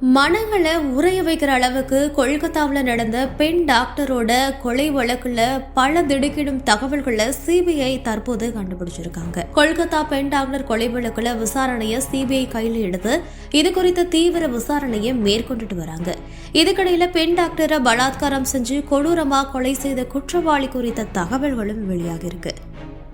மனங்களை உறைய வைக்கிற அளவுக்கு கொல்கத்தாவில் நடந்த பெண் டாக்டரோட கொலை வழக்குல பல திடுக்கிடும் தகவல்களை சிபிஐ தற்போது கண்டுபிடிச்சிருக்காங்க. கொல்கத்தா பெண் டாக்டர் கொலை வழக்குல விசாரணையை சிபிஐ கையில் எடுத்து இது குறித்த தீவிர விசாரணையை மேற்கொண்டுட்டு வராங்க. இதுக்கிடையில பெண் டாக்டரை பலாத்காரம் செஞ்சு கொடூரமா கொலை செய்த குற்றவாளி குறித்த தகவல்களும் வெளியாகிருக்கு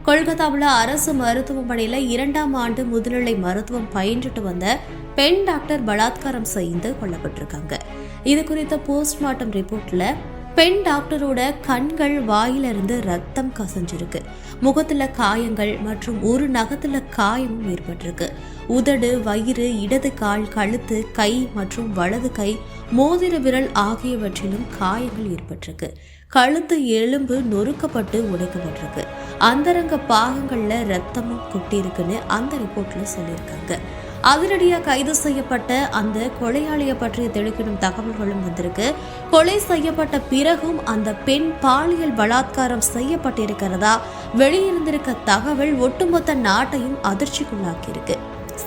கொல்கத்தாவில் அரசு மருத்துவமனையில் இரண்டாம் ஆண்டு முதுநிலை மருத்துவம் பயின்றுட்டு வந்த பெண் டாக்டர் பலாத்காரம் செய்து கொல்லப்பட்டிருக்காங்க. இது குறித்த போஸ்ட்மார்ட்டம் ரிப்போர்ட்ல பெண் டாக்டரோட கண்கள் வாயிலிருந்து ரத்தம் கசஞ்சிருக்கு. முகத்துல காயங்கள் மற்றும் ஒரு நகத்துல காயமும் ஏற்பட்டிருக்கு. உதடு வயிறு இடது கால் கழுத்து கை மற்றும் வலது கை மோதிர விரல் ஆகியவற்றிலும் காயங்கள் ஏற்பட்டிருக்கு. கழுத்து எலும்பு நொறுக்கப்பட்டு உடைக்கப்பட்டிருக்கு. அந்தரங்க பாகங்கள்ல ரத்தமும் கொட்டியிருக்குன்னு அந்த ரிப்போர்ட்ல சொல்லியிருக்காங்க. அதிரடியாக கைது செய்யப்பட்ட அந்த கொலையாளியை பற்றிய தெளிக்கிடும் தகவல்களும் வந்திருக்கு. கொலை செய்யப்பட்ட பிறகும் அந்த பெண் பாலியல் பலாத்காரம் செய்யப்பட்டிருக்கிறதா? வெளியிருந்திருக்க தகவல் ஒட்டுமொத்த நாட்டையும் அதிர்ச்சிக்குள்ளாக்கியிருக்கு.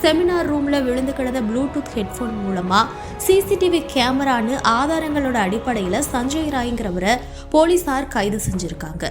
செமினார் ரூமில் விழுந்து கிடந்த ப்ளூடூத் ஹெட்ஃபோன் மூலமாக சிசிடிவி கேமரான்னு ஆதாரங்களோட அடிப்படையில் சஞ்சய் ராய்ங்கிறவரை போலீஸார் கைது செஞ்சிருக்காங்க.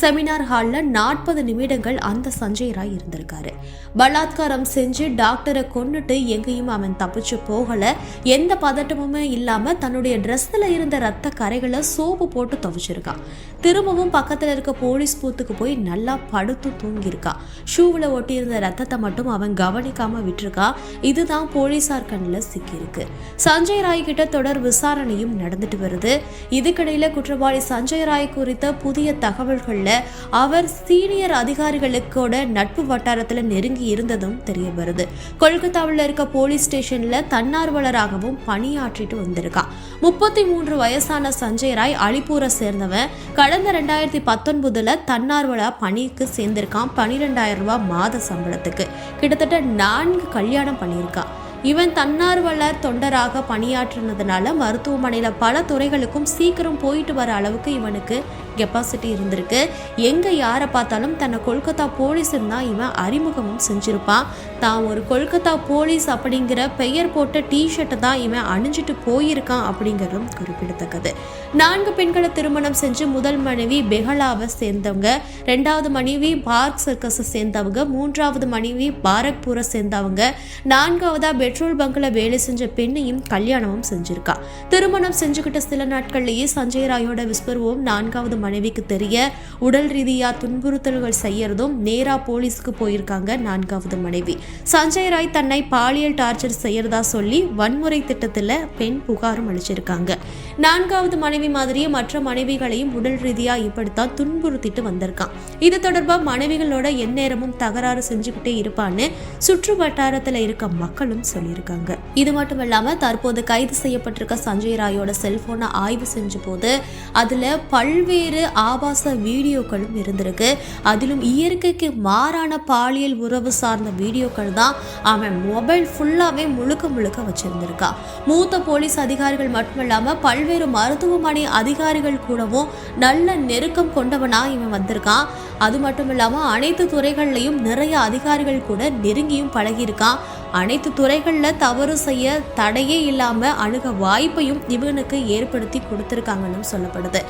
செமினார் ஹாலில் நாற்பது நிமிடங்கள் அந்த சஞ்சய் ராய் இருந்திருக்காரு. பலாத்காரம் செஞ்சு டாக்டரை கொண்டுட்டு எங்கேயும் அவன் தப்பிச்சு போகல. எந்த பதட்டமுமே இல்லாமல் தன்னுடைய ட்ரெஸ்ஸில் இருந்த ரத்த கரைகளை சோப்பு போட்டு துவைச்சிருக்கான். திரும்பவும் பக்கத்தில் இருக்க போலீஸ் பூத்துக்கு போய் நல்லா படுத்து தூங்கியிருக்கான். ஷூவில் ஒட்டியிருந்த ரத்தத்தை மட்டும் அவன் கவனிக்காமல் விட்டுருக்கா? இதுதான் போலீசார் கண்ணில் சிக்கியிருக்கு. சஞ்சய் ராய் கிட்ட தொடர் விசாரணையும் நடந்துட்டு வருது. இதுக்கிடையில குற்றவாளி சஞ்சய் ராய் குறித்த புதிய தகவல்கள்ல அவர் சீனியர் அதிகாரிகளுக்கோட நட்பு வட்டாரத்துல நெருங்கி இருந்ததும் தெரிய வருது. கொல்கத்தாவில் இருக்க போலீஸ் ஸ்டேஷன்ல தன்னார்வலராகவும் பணியாற்றிட்டு வந்திருக்கான் முப்பத்தி மூன்று வயசான சஞ்சய் ராய் அலிப்பூரை சேர்ந்தவன். கடந்த ரெண்டாயிரத்தி பத்தொன்பதுல தன்னார்வலா பணிக்கு சேர்ந்திருக்கான். பனிரெண்டாயிரம் ரூபாய் மாத சம்பளத்துக்கு. கிட்டத்தட்ட நான்கு கல்யாணம் பண்ணியிருக்கான் இவன் தன்னார்வலர் தொண்டராக பணியாற்றினதுனால மருத்துவமனையில் பல துறைகளுக்கும் சீக்கிரம் போயிட்டு வர அளவுக்கு இவனுக்கு கெப்பாசிட்டி இருந்திருக்கு. எங்கே யாரை பார்த்தாலும் தன்னை கொல்கத்தா போலீஸ் தான் இவன் அறிமுகமும் செஞ்சுருப்பான். தான் ஒரு கொல்கத்தா போலீஸ் அப்படிங்கிற பெயர் போட்ட டிஷர்ட்டை தான் இவன் அணிஞ்சிட்டு போயிருக்கான் அப்படிங்கிறதும் குறிப்பிடத்தக்கது. நான்கு பெண்களை திருமணம் செஞ்சு முதல் மனைவி பெஹலாவை சேர்ந்தவங்க ரெண்டாவது மனைவி பார்க் சர்க்கஸை சேர்ந்தவங்க மூன்றாவது மனைவி பாரக்பூரை சேர்ந்தவங்க நான்காவதா பெட்ரோல் பங்கில் வேலை செஞ்ச பெண்ணையும் கல்யாணமும் செஞ்சிருக்கா. திருமணம் செஞ்சுக்கிட்ட சில நாட்கள்லேயே சஞ்சய் ராயோட விஸ்வருவம் நான்காவது மனைவிக்கு தெரிய உடல் ரீதியா துன்புறுத்தல்கள் செய்யறதும் நேரா போலீஸ்க்கு போயிருக்காங்க நான்காவது மனைவி. சஞ்சய் ராய் தன்னை பாலியல் டார்ச்சர் செய்யறதா சொல்லி வன்முறை திட்டத்துல பெண் புகாரும் அளிச்சிருக்காங்க. நான்காவது மனைவி மாதிரியே மற்ற மனைவிகளையும் உடல் ரீதியா இப்படித்தான் துன்புறுத்திட்டு வந்திருக்கான். இது தொடர்பா மனைவிகளோட எந்நேரமும் தகராறு செஞ்சுக்கிட்டே இருப்பான்னு சுற்று வட்டாரத்துல இருக்க மக்களும் சொல்லியிருக்காங்க. இது மட்டும் இல்லாமல் தற்போது கைது செய்யப்பட்டிருக்க சஞ்சய் ராயோட செல்போனை ஆய்வு செஞ்ச போது அதுல பல்வேறு ஆபாச வீடியோக்களும் இருந்திருக்கு. அதிலும் இயற்கைக்கு மாறான பாலியல் உறவு சார்ந்த வீடியோக்கள் தான் அவன் மொபைல் ஃபுல்லாகவே முழுக்க முழுக்க வச்சிருந்திருக்கா. மூத்த போலீஸ் அதிகாரிகள் மட்டுமல்லாமல் பல்வேறு மருத்துவமனை அதிகாரிகள் கூடவும் நல்ல நெருக்கம் கொண்டவனா இவன் வந்திருக்கான். அது மட்டும் இல்லாமல் அனைத்து துறைகள்லையும் நிறைய அதிகாரிகள் கூட நெருங்கியும் பழகியிருக்கான். அனைத்து துறைகளில் தவறு செய்ய தடையே இல்லாமல் அணுக வாய்ப்பையும் இவனுக்கு ஏற்படுத்தி கொடுத்துருக்காங்கன்னு சொல்லப்படுது.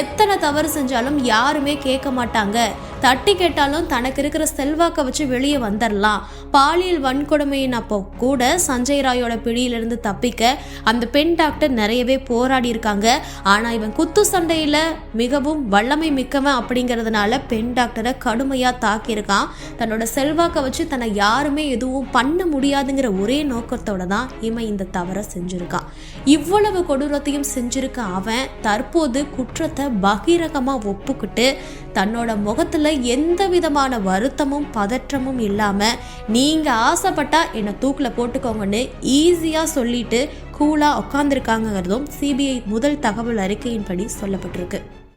எத்தனை தவறு செஞ்சாலும் யாருமே கேட்க மாட்டாங்க. தட்டி கேட்டாலும் தனக்கு இருக்கிற செல்வாக்கை வச்சு வெளியே வந்துடலாம் பாலியல் வன்கொடுமையின் அப்போ கூட சஞ்சய் ராயோட பிடியிலிருந்து தப்பிக்க அந்த பெண் டாக்டர் நிறையவே போராடி இருக்காங்க. ஆனால் இவன் குத்து சண்டையில் மிகவும் வல்லமை மிக்கவன் அப்படிங்கிறதுனால பெண் டாக்டரை கடுமையாக தாக்கியிருக்கான். தன்னோட செல்வாக்கை வச்சு தன்னை யாருமே எதுவும் பண்ண முடியாதுங்கிற ஒரே நோக்கத்தோட தான் இவன் இந்த தவறை செஞ்சுருக்கான். இவ்வளவு கொடூரத்தையும் செஞ்சிருக்க அவன் தற்போது குற்றத்தை பகிரகமாக ஒப்புக்கிட்டு தன்னோட முகத்தில் எந்த விதமான வருத்தமும் பதற்றமும் இல்லாமல் நீங்கள் ஆசைப்பட்டா என்னை தூக்கில் போட்டுக்கோங்கன்னு ஈஸியாக சொல்லிட்டு கூலாக உட்காந்துருக்காங்கிறதும் சிபிஐ முதல் தகவல் அறிக்கையின்படி சொல்லப்பட்டிருக்கு.